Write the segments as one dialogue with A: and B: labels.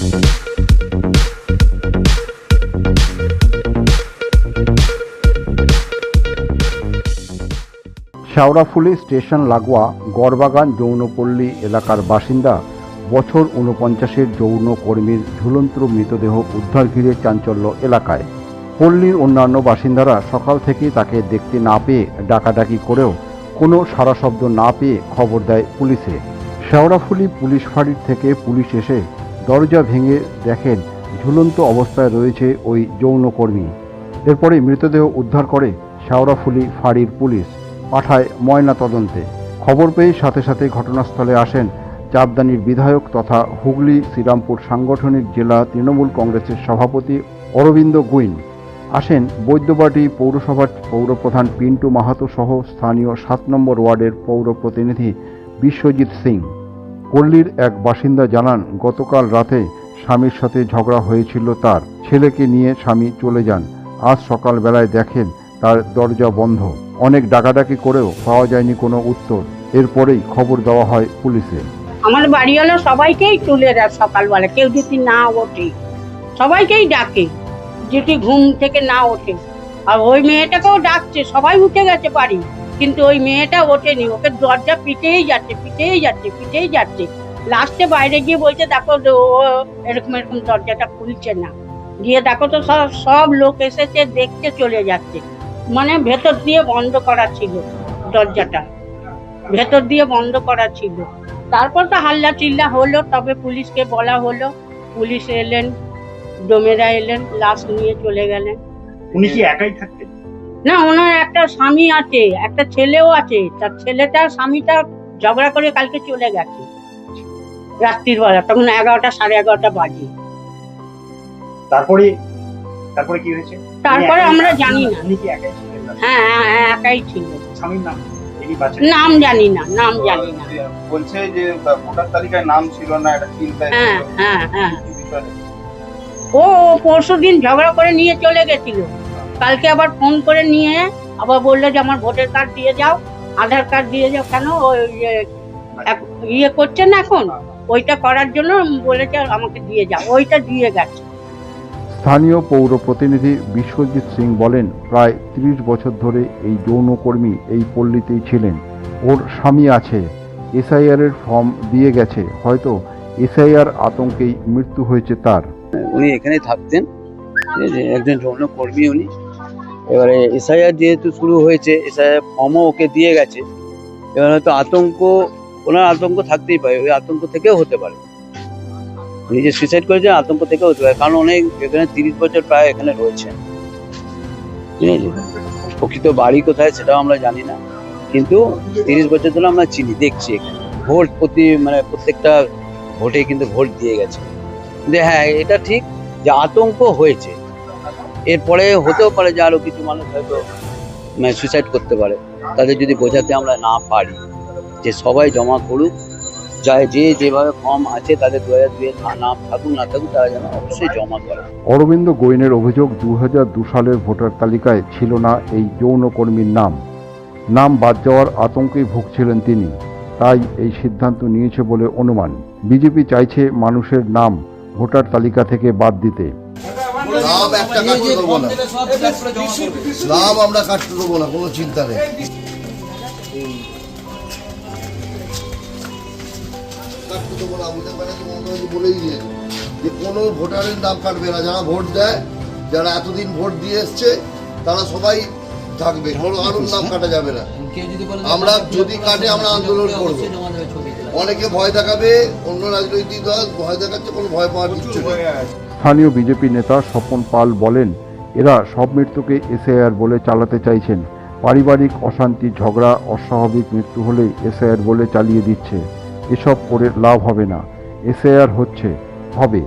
A: Sheoraphuli station লাগোয়া গড়বাগান যৌনপল্লী এলাকার বাসিন্দা বছর ঊনপঞ্চাশের যৌন কর্মীর ঝুলন্ত মৃতদেহ উদ্ধার ঘিরে চাঞ্চল্য এলাকায়। পল্লীর অন্যান্য বাসিন্দারা সকাল থেকেই তাকে দেখতে না পেয়ে ডাকাডাকি করেও কোনো সাড়া শব্দ না পেয়ে খবর দেয় পুলিশে। শেওড়াফুলি পুলিশ ফাঁড়ির থেকে পুলিশ এসে দরজা ভেঙে দেখেন ঝুলন্ত অবস্থায় রয়েছে ওই যৌনকর্মী। এরপরে মৃতদেহ উদ্ধার করে শেওড়াফুলি ফাঁড়ির পুলিশ পাঠায় ময়না তদন্তে খবর পেয়ে সাথে সাথে ঘটনাস্থলে আসেন চাপদানির বিধায়ক তথা হুগলি শ্রীরামপুর সাংগঠনিক জেলা তৃণমূল কংগ্রেসের সভাপতি অরবিন্দ গুইন। আসেন বৈদ্যবাটি পৌরসভার পৌরপ্রধান পিন্টু মাহাতো সহ স্থানীয় সাত নম্বর ওয়ার্ডের পৌর প্রতিনিধি বিশ্বজিৎ সিং। পল্লীর এক বাসিন্দা জানান, গতকাল রাতে স্বামীর সাথে ঝগড়া হয়েছিল তার। ছেলেকে নিয়ে স্বামী চলে যান। আজ সকালবেলায় দেখেন তার দরজা বন্ধ। অনেক ডাকাডাকি করেও পাওয়া যায়নি কোনো উত্তর। এরপরেই খবর দেওয়া হয় পুলিশে।
B: আমার বাড়ি হলো সবাইকেই তুলে দেয় সকালবেলা। কেউ যদি না ওঠে, সবাইকেই ডাকে। যদি ঘুম থেকে না ওঠে, আর ওই মেয়েটাকেও ডাকছে, সবাই উঠে গেছে বাড়ি। কিন্তু ওই মেয়েটা ওঠেনি, ওকে দরজা পিটেই যাচ্ছে পিটেই যাচ্ছে পিটেই যাচ্ছে। লাস্টে বাইরে গিয়ে বলছে, দেখো ও এরকম এরকম দরজাটা খুলছে না। গিয়ে দেখো তো সব সব লোক এসেছে, দেখতে চলে যাচ্ছে। মানে ভেতর দিয়ে বন্ধ করা ছিল দরজাটা। ভেতর দিয়ে বন্ধ করা ছিল। তারপর তো হাল্লা চিল্লা হলো, তবে পুলিশকে বলা হলো। পুলিশ এলেন, ডোমেরা এলেন, লাশ নিয়ে চলে গেলেন।
C: উনি কি একাই থাকতেন?
B: না ওনার একটা স্বামী আছে একটা ছেলেও আছে তার ছেলেটার স্বামীটা ঝগড়া করে কালকে চলে গেছে রাত্রির বেলা তখন এগারোটা সাড়ে এগারোটা বাজে।
C: তারপরে তারপরে কি হয়েছে?
B: তারপরে আমরা জানি না? হ্যাঁ হ্যাঁ হ্যাঁ একাই ছিল
C: স্বামীর নাম
B: নাম জানি না নাম জানি না।
D: বলছে যে ভোটার তালিকায় নাম ছিল না এটা চিন্তায়
B: হ্যাঁ হ্যাঁ হ্যাঁ। ও পরশু দিন ঝগড়া করে নিয়ে চলে গেছিল। কালকে আবার ফোন করে নিয়ে আবার বলল যে আমার ভোটার কার্ড দিয়ে যাও আধার কার্ড দিয়ে যাও কেন ওই ইয়ে করছে না এখন? ওইটা করার জন্য বলেছে আমাকে দিয়ে যাও ওইটা দিয়ে গেছে।
A: স্থানীয় পৌর প্রতিনিধি বিশ্বজিৎ সিং বলেন প্রায় ত্রিশ বছর ধরে এই যৌনকর্মী এই পল্লীতেই ছিলেন। ওর স্বামী আছে এসআইআর এর ফর্ম দিয়ে গেছে হয়তো এসআইআর আতঙ্কেই মৃত্যু হয়েছে তার।
E: উনি এখানেই থাকতেন ঠিক আছে একজন যৌন কর্মী উনি। এবারে এসআইআর যেহেতু শুরু হয়েছে এসআইআর ফর্মও ওকে দিয়ে গেছে, এবার হয়তো আতঙ্ক, ওনার আতঙ্ক থাকতেই পারে, ওই আতঙ্ক থেকেও হতে পারে। যে সুইসাইড করেছেন, আতঙ্ক থেকেও হতে পারে, কারণ অনেক এখানে তিরিশ বছর প্রায় এখানে আছে প্রকৃত বাড়ি কোথায় সেটাও আমরা জানি না, কিন্তু তিরিশ বছর ধরে আমরা চিনি, দেখছি এখানে। ভোট প্রতি মানে প্রত্যেকটা ভোটে কিন্তু ভোট দিয়ে গেছে। যে হ্যাঁ এটা ঠিক যে আতঙ্ক হয়েছে। এরপরে হতেও পারে যে আরও কিছু মানুষ হয়তো মানে সুইসাইড করতে পারে। তাদের যদি বোঝাতে আমরা না পারি, যে সবাই জমা করুক যায় যে যেভাবে ফর্ম আছে তাদের দু হাজার দুয়ে নাম থাকুক, না থাকুক, তারা যেন অবশ্যই জমা করে।
A: অরবিন্দ গোয়েনের অভিযোগ দু হাজার দু সালের ভোটার তালিকায় ছিল না এই যৌনকর্মীর নাম। নাম বাদ যাওয়ার আতঙ্কেই ভুগছিলেন তিনি। তাই এই সিদ্ধান্ত নিয়েছে বলে অনুমান। বিজেপি চাইছে মানুষের নাম ভোটার তালিকা থেকে বাদ দিতে।
F: একটা কাটতে দেবো না আমরা কাটতে দেবো না কোনো চিন্তা নেই। কাটতে দেবো না অমিতাভ ব্যানার্জি মমতা বলেই দিয়েছে যে কোনো ভোটারের নাম কাটবে না। যারা ভোট দেয় যারা এতদিন ভোট দিয়ে এসছে তারা সবাই থাকবে। কোনো কারোর নাম কাটা যাবে না। আমরা যদি কাটে আমরা আন্দোলন করব। অনেকে ভয় দেখাবে অন্য রাজনৈতিক দল ভয় দেখাচ্ছে কোনো ভয় পাওয়ার নেই।
A: স্থানীয় বিজেপি নেতা স্বপন পাল বলেন, এরা সব মৃত্যুকে এসআইআর বলে চালাতে চাইছেন। পারিবারিক অশান্তি, ঝগড়া, অস্বাভাবিক মৃত্যু হলে এসআইআর বলে চালিয়ে দিচ্ছে। এসব করে লাভ হবে না। এসআইআর হচ্ছে, হবে।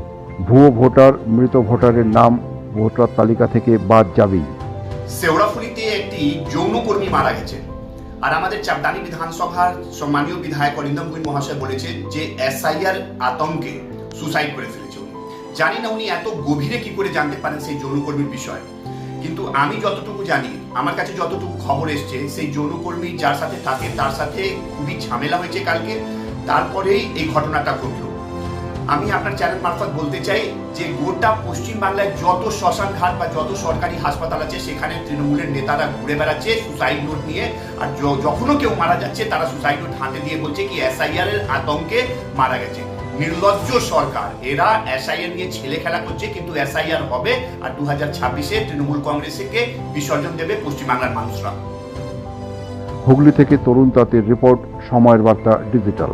A: ভুয়ো ভোটার, মৃত ভোটারের নাম ভোটার তালিকা থেকে বাদ যাবেই।
G: শেওড়াফুলিতে একটি যৌনকর্মী মারা গেছে আর আমাদের চাপদানি বিধানসভার সম্মানীয় বিধায়ক অরিন্দম মহাশয় বলেছে যে এসআইআর আতঙ্কে সুসাইড করে জানি না উনি এত গভীরে কি করে জানতে পারেন সেই যৌনকর্মীর বিষয়। কিন্তু আমি যতটুকু জানি, আমার কাছে যতটুকু খবর এসছে, সেই যৌনকর্মী যার সাথে থাকে, তার সাথে খুবই ঝামেলা হয়েছে কালকে, তারপরেই এই ঘটনাটা ঘটলো। আমি আপনার চ্যানেল মারফত বলতে চাই যে গোটা পশ্চিম বাংলায় যত শ্মশান ঘাট বা যত সরকারি হাসপাতাল আছে, সেখানে তৃণমূলের নেতারা ঘুরে বেড়াচ্ছে সুসাইড নোট নিয়ে, আর যখনও কেউ মারা যাচ্ছে, তারা সুসাইড নোট হাতে দিয়ে বলছে কি এসআইআর এর আতঙ্কে মারা গেছে। নির্লজ্জ সরকার। এরা এসআইআর নিয়ে ছেলে খেলা করছে, কিন্তু এসআইআর হবে। আর দু হাজার ছাব্বিশে তৃণমূল কংগ্রেসকে বিসর্জন দেবে পশ্চিমবাংলার মানুষরা।
A: হুগলি থেকে তরুণ তাঁতির রিপোর্ট, সময়ের বার্তা, ডিজিটাল।